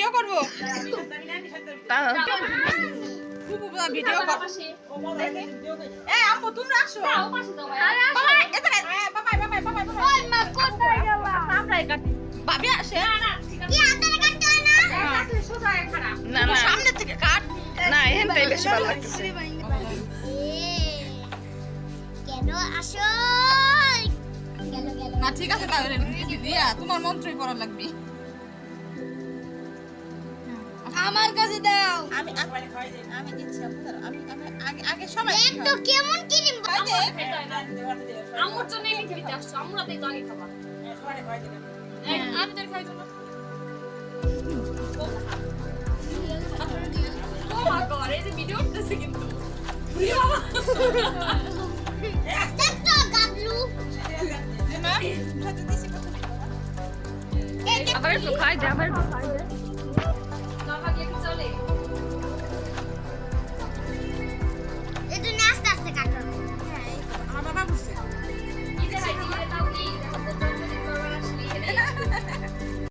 Video করব? তা- খুব ভিডিও এই আম্মু তোমরা আসো। বাবা এদিকে এই, বাবাই বাবাই বাবাই বাবাই। আমরাই কাটি। ভাবি আসে। না না সামনে থেকে কাট। না এখানটাই বেশি ভালো লাগতেছে। কেন আসো? গেল গেল না ঠিক আছে তাহলে দিয়া তোমার মন্ত্রই পড়া লাগবে। আমার কাছে দাও আমি আমি দিচ্ছি আমি আমি আগে আগে সবাই দেখ তো কেমন ক্রিম যে, আম্মুর জন্য এই খেতে আসছো আমরা তো আগে খাবার আমি তোর খাই দেবো ও মা গড এই যে ভিডিও করতেছে কিন্তু আবার একটু খাই দে আবার একটু খাই দে